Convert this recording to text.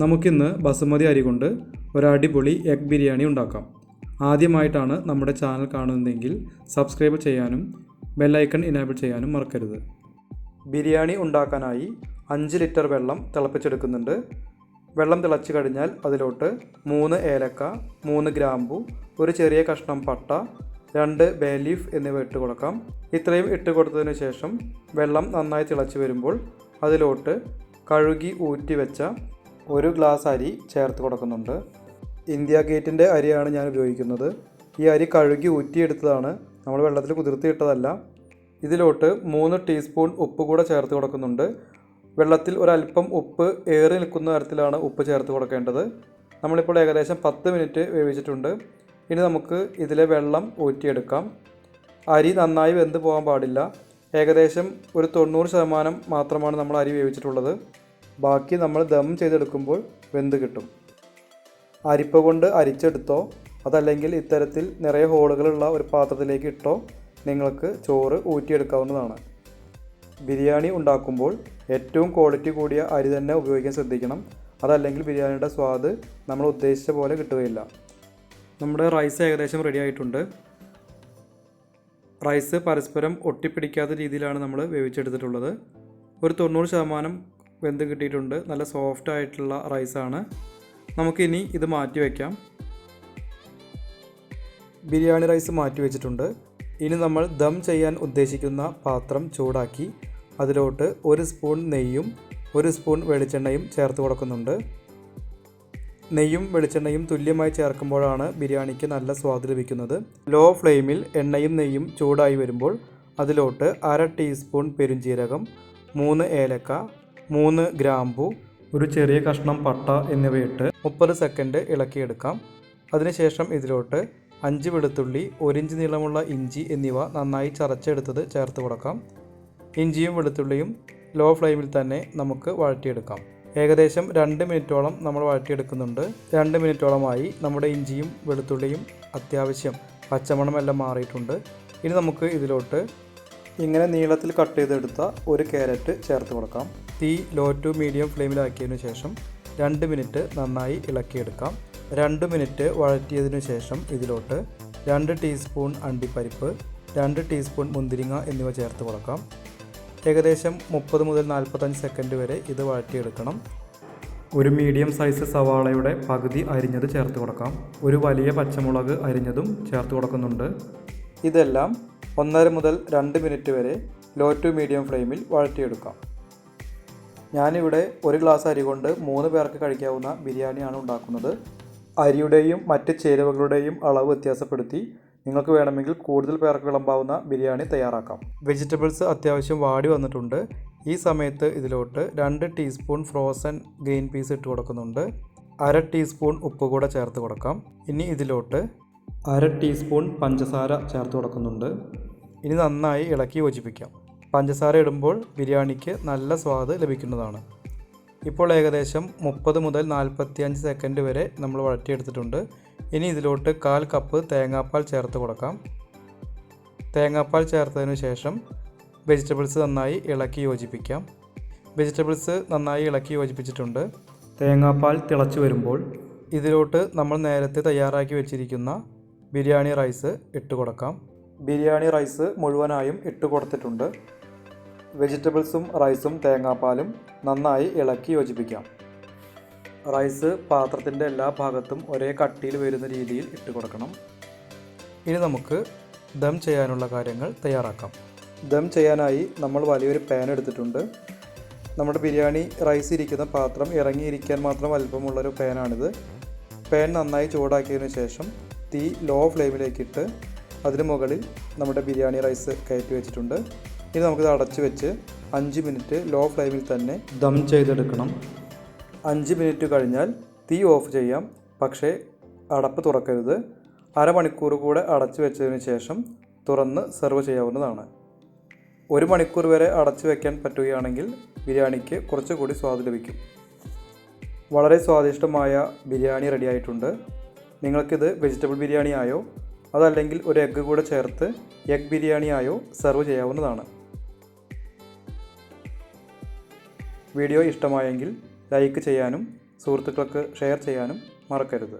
നമുക്കിന്ന് ബസുമതി അരി കൊണ്ട് ഒരടിപൊളി എഗ് ബിരിയാണി ഉണ്ടാക്കാം. ആദ്യമായിട്ടാണ് നമ്മുടെ ചാനൽ കാണുന്നതെങ്കിൽ സബ്സ്ക്രൈബ് ചെയ്യാനും ബെല്ലൈക്കൺ ഇനേബിൾ ചെയ്യാനും മറക്കരുത്. ബിരിയാണി ഉണ്ടാക്കാനായി അഞ്ച് ലിറ്റർ വെള്ളം തിളപ്പിച്ചെടുക്കുന്നുണ്ട്. വെള്ളം തിളച്ചു കഴിഞ്ഞാൽ അതിലോട്ട് മൂന്ന് ഏലക്ക മൂന്ന് ഗ്രാമ്പു ഒരു ചെറിയ കഷ്ണം പട്ട രണ്ട് ബേ ലീഫ് എന്നിവ ഇട്ട് കൊടുക്കാം. ഇത്രയും ഇട്ട് കൊടുത്തതിന് ശേഷം വെള്ളം നന്നായി തിളച്ച് വരുമ്പോൾ അതിലോട്ട് കഴുകി ഊറ്റി വെച്ച ഒരു ഗ്ലാസ് അരി ചേർത്ത് കൊടുക്കുന്നുണ്ട്. ഇന്ത്യ ഗേറ്റിന്റെ അരിയാണ് ഞാൻ ഉപയോഗിക്കുന്നത്. ഈ അരി കഴുകി ഊറ്റിയെടുത്തതാണ്. നമ്മൾ വെള്ളത്തിൽ കുതിർത്തിയിട്ടതല്ല. ഇതിലോട്ട് മൂന്ന് ടീസ്പൂൺ ഉപ്പ് കൂടെ ചേർത്ത് കൊടുക്കുന്നുണ്ട്. വെള്ളത്തിൽ ഒരല്പം ഉപ്പ് ഏറി നിൽക്കുന്ന തരത്തിലാണ് ഉപ്പ് ചേർത്ത് കൊടുക്കേണ്ടത്. നമ്മളിപ്പോൾ ഏകദേശം പത്ത് മിനിറ്റ് വേവിച്ചിട്ടുണ്ട്. ഇനി നമുക്ക് ഇതിലെ വെള്ളം ഊറ്റിയെടുക്കാം. അരി നന്നായി വെന്ത് പോകാൻ പാടില്ല. ഏകദേശം ഒരു തൊണ്ണൂറ് ശതമാനം മാത്രമാണ് നമ്മൾ അരി വേവിച്ചിട്ടുള്ളത്. ബാക്കി നമ്മൾ ദം ചെയ്തെടുക്കുമ്പോൾ വെന്ത് കിട്ടും. അരിപ്പ കൊണ്ട് അരിച്ചെടുത്തോ അതല്ലെങ്കിൽ ഇത്തരത്തിൽ നിറയെ ഹോളുകളുള്ള ഒരു പാത്രത്തിലേക്ക് ഇട്ടോ നിങ്ങൾക്ക് ചോറ് ഊറ്റിയെടുക്കാവുന്നതാണ്. ബിരിയാണി ഉണ്ടാക്കുമ്പോൾ ഏറ്റവും ക്വാളിറ്റി കൂടിയ അരി തന്നെ ഉപയോഗിക്കാൻ ശ്രദ്ധിക്കണം. അതല്ലെങ്കിൽ ബിരിയാണിയുടെ സ്വാദ് നമ്മൾ ഉദ്ദേശിച്ച പോലെ കിട്ടുകയില്ല. നമ്മുടെ റൈസ് ഏകദേശം റെഡി ആയിട്ടുണ്ട്. റൈസ് പരസ്പരം ഒട്ടിപ്പിടിക്കാത്ത രീതിയിലാണ് നമ്മൾ വേവിച്ചെടുത്തിട്ടുള്ളത്. ഒരു തൊണ്ണൂറ് ശതമാനം വെന്ത് കിട്ടിയിട്ടുണ്ട്. നല്ല സോഫ്റ്റ് ആയിട്ടുള്ള റൈസാണ് നമുക്കിനി ഇത് മാറ്റി വയ്ക്കാം ബിരിയാണി റൈസ് മാറ്റി വെച്ചിട്ടുണ്ട്. ഇനി നമ്മൾ ദം ചെയ്യാൻ ഉദ്ദേശിക്കുന്ന പാത്രം ചൂടാക്കി അതിലോട്ട് ഒരു സ്പൂൺ നെയ്യും ഒരു സ്പൂൺ വെളിച്ചെണ്ണയും ചേർത്ത് കൊടുക്കുന്നുണ്ട്. നെയ്യും വെളിച്ചെണ്ണയും തുല്യമായി ചേർക്കുമ്പോഴാണ് ബിരിയാണിക്ക് നല്ല സ്വാദ് ലഭിക്കുന്നത്. ലോ ഫ്ലെയിമിൽ എണ്ണയും നെയ്യും ചൂടായി വരുമ്പോൾ അതിലോട്ട് അര ടീസ്പൂൺ പെരുംജീരകം മൂന്ന് ഏലക്ക മൂന്ന് ഗ്രാമ്പു ഒരു ചെറിയ കഷ്ണം പട്ട എന്നിവയിട്ട് മുപ്പത് സെക്കൻഡ് ഇളക്കിയെടുക്കാം. അതിനുശേഷം ഇതിലോട്ട് അഞ്ച് വെളുത്തുള്ളി ഒരിഞ്ച് നീളമുള്ള ഇഞ്ചി എന്നിവ നന്നായി ചറച്ചെടുത്തത് ചേർത്ത് കൊടുക്കാം. ഇഞ്ചിയും വെളുത്തുള്ളിയും ലോ ഫ്ലെയിമിൽ തന്നെ നമുക്ക് വഴറ്റിയെടുക്കാം. ഏകദേശം രണ്ട് മിനിറ്റോളം നമ്മൾ വഴറ്റിയെടുക്കുന്നുണ്ട്. രണ്ട് മിനിറ്റോളമായി നമ്മുടെ ഇഞ്ചിയും വെളുത്തുള്ളിയും അത്യാവശ്യം പച്ചമണമെല്ലാം മാറിയിട്ടുണ്ട്. ഇനി നമുക്ക് ഇതിലോട്ട് ഇങ്ങനെ നീളത്തിൽ കട്ട് ചെയ്തെടുത്ത ഒരു ക്യാരറ്റ് ചേർത്ത് കൊടുക്കാം. തീ ലോ ടു മീഡിയം ഫ്ലെയിമിലാക്കിയതിനു ശേഷം രണ്ട് മിനിറ്റ് നന്നായി ഇളക്കിയെടുക്കാം. രണ്ട് മിനിറ്റ് വഴറ്റിയതിനു ശേഷം ഇതിലോട്ട് രണ്ട് ടീസ്പൂൺ അണ്ടിപ്പരിപ്പ് രണ്ട് ടീസ്പൂൺ മുന്തിരിങ്ങ എന്നിവ ചേർത്ത് കൊടുക്കാം. ഏകദേശം മുപ്പത് മുതൽ നാൽപ്പത്തഞ്ച് സെക്കൻഡ് വരെ ഇത് വഴറ്റിയെടുക്കണം. ഒരു മീഡിയം സൈസ് സവാളയുടെ പകുതി അരിഞ്ഞത് ചേർത്ത് കൊടുക്കാം. ഒരു വലിയ പച്ചമുളക് അരിഞ്ഞതും ചേർത്ത് കൊടുക്കുന്നുണ്ട്. ഇതെല്ലാം ഒന്നര മുതൽ രണ്ട് മിനിറ്റ് വരെ ലോ ടു മീഡിയം ഫ്ലെയിമിൽ വഴറ്റിയെടുക്കാം. ഞാനിവിടെ ഒരു ഗ്ലാസ് അരി കൊണ്ട് മൂന്ന് പേർക്ക് കഴിക്കാവുന്ന ബിരിയാണിയാണ് ഉണ്ടാക്കുന്നത്. അരിയുടെയും മറ്റ് ചേരുവകളുടെയും അളവ് വ്യത്യാസപ്പെടുത്തി നിങ്ങൾക്ക് വേണമെങ്കിൽ കൂടുതൽ പേർക്ക് വിളമ്പാവുന്ന ബിരിയാണി തയ്യാറാക്കാം. വെജിറ്റബിൾസ് അത്യാവശ്യം വാടി വന്നിട്ടുണ്ട്. ഈ സമയത്ത് ഇതിലോട്ട് രണ്ട് ടീസ്പൂൺ ഫ്രോസൺ ഗ്രീൻ പീസ് ഇട്ട് കൊടുക്കുന്നുണ്ട്. അര ടീസ്പൂൺ ഉപ്പ് കൂടെ ചേർത്ത് കൊടുക്കാം. ഇനി ഇതിലോട്ട് അര ടീസ്പൂൺ പഞ്ചസാര ചേർത്ത് കൊടുക്കുന്നുണ്ട്. ഇനി നന്നായി ഇളക്കി യോജിപ്പിക്കാം. പഞ്ചസാര ഇടുമ്പോൾ ബിരിയാണിക്ക് നല്ല സ്വാദ് ലഭിക്കുന്നതാണ്. ഇപ്പോൾ ഏകദേശം മുപ്പത് മുതൽ നാൽപ്പത്തിയഞ്ച് സെക്കൻഡ് വരെ നമ്മൾ വഴറ്റിയെടുത്തിട്ടുണ്ട്. ഇനി ഇതിലോട്ട് കാൽ കപ്പ് തേങ്ങാപ്പാൽ ചേർത്ത് കൊടുക്കാം. തേങ്ങാപ്പാൽ ചേർത്തതിനു ശേഷം വെജിറ്റബിൾസ് നന്നായി ഇളക്കി യോജിപ്പിക്കാം. വെജിറ്റബിൾസ് നന്നായി ഇളക്കി യോജിപ്പിച്ചിട്ടുണ്ട്. തേങ്ങാപ്പാൽ തിളച്ചു വരുമ്പോൾ ഇതിലോട്ട് നമ്മൾ നേരത്തെ തയ്യാറാക്കി വെച്ചിരിക്കുന്ന ബിരിയാണി റൈസ് ഇട്ട് കൊടുക്കാം. ബിരിയാണി റൈസ് മുഴുവനായും ഇട്ട് കൊടുത്തിട്ടുണ്ട്. വെജിറ്റബിൾസും റൈസും തേങ്ങാപ്പാലും നന്നായി ഇളക്കി യോജിപ്പിക്കാം. റൈസ് പാത്രത്തിന്റെ എല്ലാ ഭാഗത്തും ഒരേ കട്ടിയിൽ വരുന്ന രീതിയിൽ ഇട്ട് കൊടുക്കണം. ഇനി നമുക്ക് ദം ചെയ്യാനുള്ള കാര്യങ്ങൾ തയ്യാറാക്കാം. ദം ചെയ്യാനായി നമ്മൾ വലിയൊരു പാൻ എടുത്തിട്ടുണ്ട്. നമ്മുടെ ബിരിയാണി റൈസ് ഇരിക്കുന്ന പാത്രം ഇറങ്ങിയിരിക്കാൻ മാത്രം വലുപ്പമുള്ളൊരു പാനാണിത്. പാൻ നന്നായി ചൂടാക്കിയതിനു ശേഷം തീ ലോ ഫ്ലെയിമിലേക്കിട്ട് അതിന് മുകളിൽ നമ്മുടെ ബിരിയാണി റൈസ് കയറ്റി വെച്ചിട്ടുണ്ട്. ഇനി നമുക്കിത് അടച്ച് വെച്ച് അഞ്ച് മിനിറ്റ് ലോ ഫ്ലെയിമിൽ തന്നെ ദം ചെയ്തെടുക്കണം. അഞ്ച് മിനിറ്റ് കഴിഞ്ഞാൽ തീ ഓഫ് ചെയ്യാം. പക്ഷേ അടപ്പ് തുറക്കരുത്. അരമണിക്കൂർ കൂടെ അടച്ചു വെച്ചതിന് ശേഷം തുറന്ന് സെർവ് ചെയ്യാവുന്നതാണ്. ഒരു മണിക്കൂർ വരെ അടച്ചു വെക്കാൻ പറ്റുകയാണെങ്കിൽ ബിരിയാണിക്ക് കുറച്ചുകൂടി സ്വാദ് ലഭിക്കും. വളരെ സ്വാദിഷ്ടമായ ബിരിയാണി റെഡി ആയിട്ടുണ്ട്. നിങ്ങൾക്കിത് വെജിറ്റബിൾ ബിരിയാണി ആയോ? അതല്ലെങ്കിൽ ഒരു എഗ്ഗ് കൂടെ ചേർത്ത് എഗ് ബിരിയാണി ആയോ സെർവ് ചെയ്യാവുന്നതാണ്. വീഡിയോ ഇഷ്ടമായെങ്കിൽ ലൈക്ക് ചെയ്യാനും സുഹൃത്തുക്കൾക്ക് ഷെയർ ചെയ്യാനും മറക്കരുത്.